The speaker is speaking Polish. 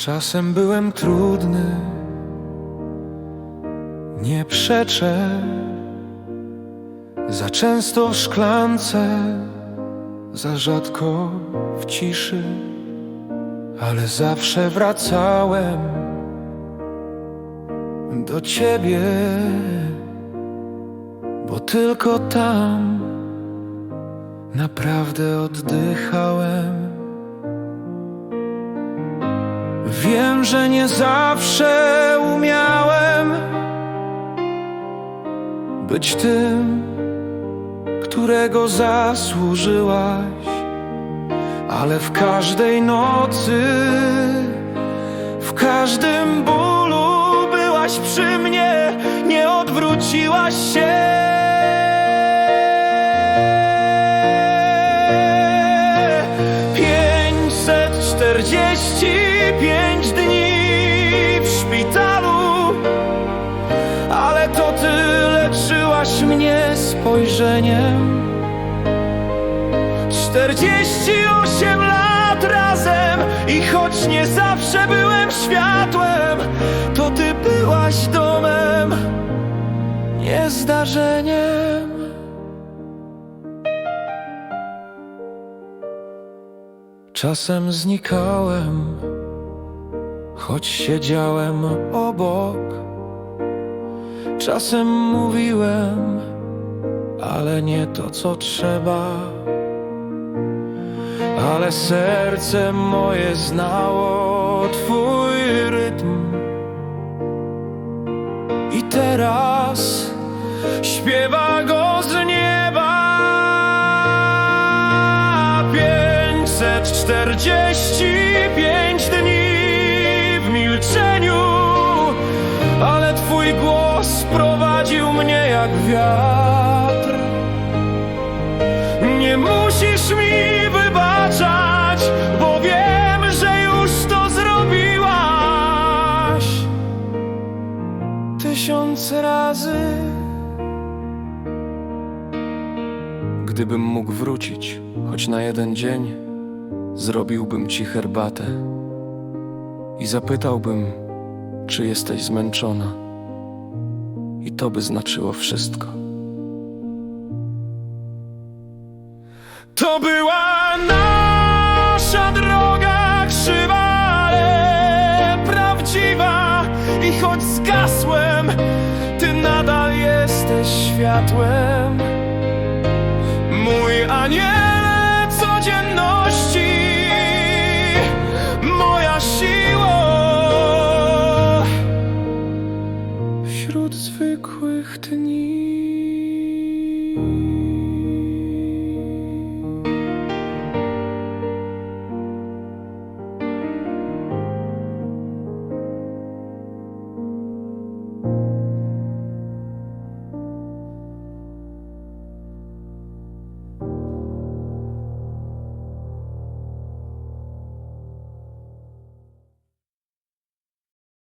Czasem byłem trudny, nie przeczę. Za często w szklance, za rzadko w ciszy, ale zawsze wracałem do ciebie, bo tylko tam naprawdę oddychałem. Wiem, że nie zawsze umiałem być tym, którego zasłużyłaś, ale w każdej nocy, w każdym bólu byłaś przy mnie, nie odwróciłaś się. Ale to ty leczyłaś mnie spojrzeniem. Czterdzieści osiem lat razem i choć nie zawsze byłem światłem, to ty byłaś domem, nie zdarzeniem. Czasem znikałem, choć siedziałem obok. Czasem mówiłem, ale nie to co trzeba. Ale serce moje znało Twój rytm. I teraz śpiewa go z nieba. 545 dni w milczeniu, ale Twój głos prowadził mnie jak wiatr. Nie musisz mi wybaczać, bo wiem, że już to zrobiłaś tysiąc razy. Gdybym mógł wrócić, choć na jeden dzień, zrobiłbym ci herbatę i zapytałbym, czy jesteś zmęczona. I to by znaczyło wszystko. To była nasza droga krzywa, ale prawdziwa. I choć zgasłem, ty nadal jesteś światłem. Mój aniel wśród zwykłych dni.